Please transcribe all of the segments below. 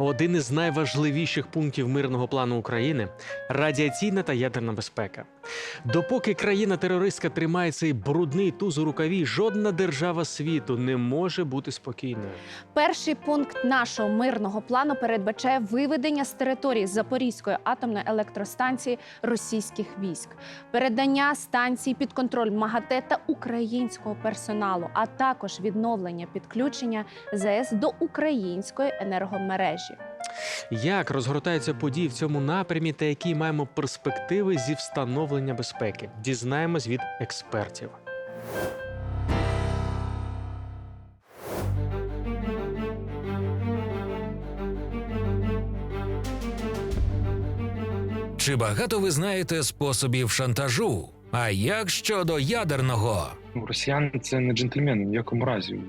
Один із найважливіших пунктів мирного плану України радіаційна та ядерна безпека. Допоки країна-терористка тримає цей брудний туз у рукаві, жодна держава світу не може бути спокійною. Перший пункт нашого мирного плану передбачає виведення з території Запорізької атомної електростанції російських військ, передання станції під контроль МАГАТЕ та українського персоналу, а також відновлення підключення ЗС до української енергомережі. Як розгортаються події в цьому напрямі та які маємо перспективи зі встановлення безпеки? Дізнаємось від експертів. Чи багато ви знаєте способів шантажу? А як щодо ядерного? Ну, Росіяни це не джентльмени в якому разі.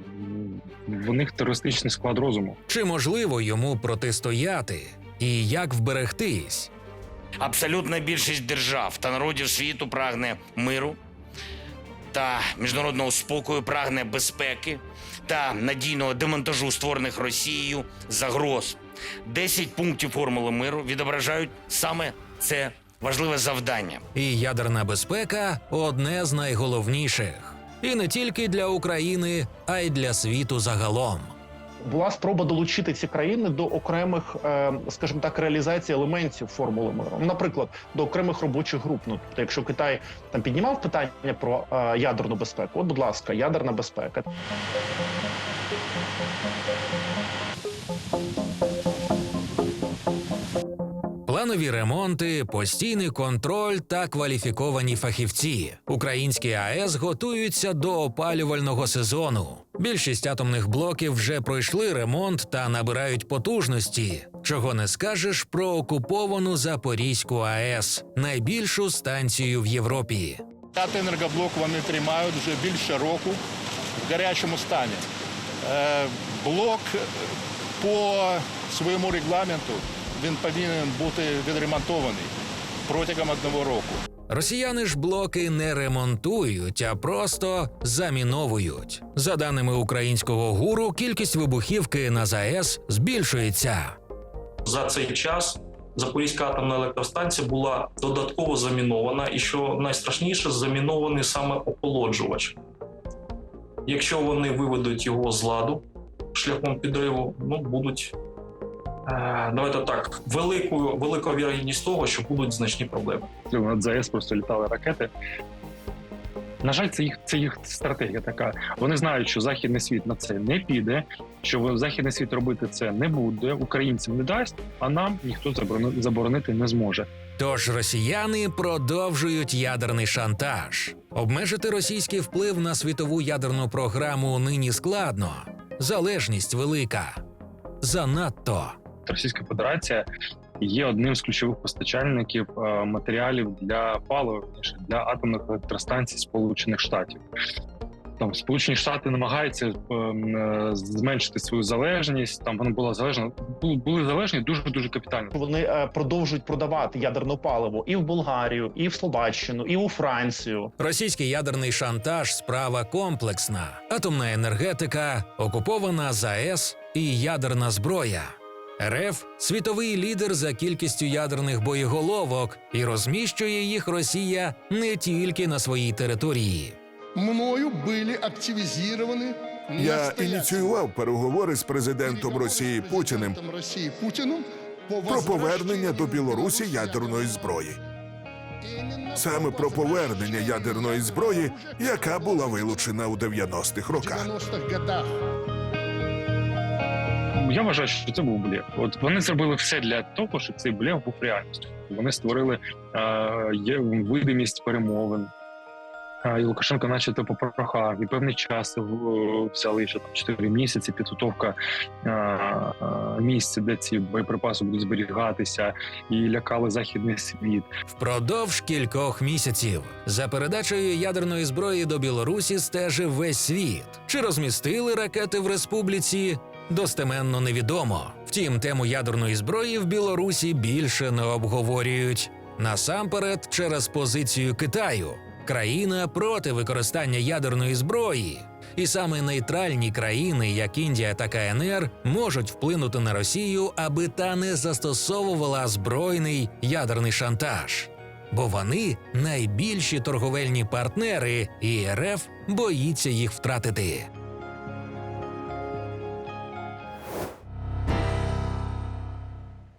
В них терористичний склад розуму. Чи можливо йому протистояти? І як вберегтись? Абсолютна більшість держав та народів світу прагне миру та міжнародного спокою, прагне безпеки та надійного демонтажу створених Росією загроз. Десять пунктів формули миру відображають саме це важливе завдання. І ядерна безпека одне з найголовніших. І не тільки для України, а й для світу загалом. була спроба долучити ці країни до окремих, е, скажімо так, реалізації елементів формули миру. Наприклад, до окремих робочих груп. Ну, тобто, якщо Китай там піднімав питання про е, ядерну безпеку, от, будь ласка, ядерна безпека. Планові ремонти, постійний контроль та кваліфіковані фахівці. Українські АЕС готуються до опалювального сезону. Більшість атомних блоків вже пройшли ремонт та набирають потужності. Чого не скажеш про окуповану Запорізьку АЕС, найбільшу станцію в Європі. П'ятий енергоблок вони тримають вже більше року в гарячому стані. Е, Блок по своєму регламенту він повинен бути відремонтований протягом одного року. Росіяни ж блоки не ремонтують, а просто заміновують. За даними українського гуру, кількість вибухівки на ЗАЕС збільшується. за цей час Запорізька атомна електростанція була додатково замінована, і що найстрашніше, замінований саме охолоджувач. Якщо вони виведуть його з ладу шляхом підриву, ну будуть. Давайте так, велику, велика вірогідність того, що будуть значні проблеми. Над ЗАЕС просто літали ракети. На жаль, це їх це їх стратегія така. Вони знають, що західний світ на це не піде, що західний світ робити це не буде, українцям не дасть, а нам ніхто заборони- заборонити не зможе. Тож росіяни продовжують ядерний шантаж. Обмежити російський вплив на світову ядерну програму нині складно. Залежність велика. Занадто. Російська Федерація є одним з ключових постачальників е, матеріалів для палива для атомних електростанцій Сполучених Штатів. Там Сполучені Штати намагаються е, е, зменшити свою залежність. Там вона була залежна, були, були залежні дуже дуже капітально. Вони е, продовжують продавати ядерне паливо і в Болгарію, і в Словаччину, і у Францію. Російський ядерний шантаж справа комплексна: атомна енергетика, окупована ЗАЕС і ядерна зброя. РФ світовий лідер за кількістю ядерних боєголовок і розміщує їх Росія не тільки на своїй території. мною были активизированы Я ініціював переговори з президентом Росії Путіним Росії Путіним по про повернення до Білорусі ядерної зброї. Саме про повернення ядерної зброї, яка була вилучена у 90-х в роках. 90-х годах. Я вважаю, що це був блеф. От вони зробили все для того, щоб цей блеф був реальністю. Вони створили е, видимість перемовин. Е, і Лукашенко, начебто, попрохав, і певний час взяли ще там 4 місяці. Підготовка е, е, місця, де ці боєприпаси будуть зберігатися, і лякали західний світ. Впродовж кількох місяців за передачею ядерної зброї до Білорусі стежив весь світ. Чи розмістили ракети в республіці? Достеменно невідомо. Втім, тему ядерної зброї в Білорусі більше не обговорюють. Насамперед, через позицію Китаю. Країна проти використання ядерної зброї І саме нейтральні країни, як Індія та КНР, можуть вплинути на Росію, аби та не застосовувала збройний ядерний шантаж. Бо вони найбільші торговельні партнери, і РФ боїться їх втратити.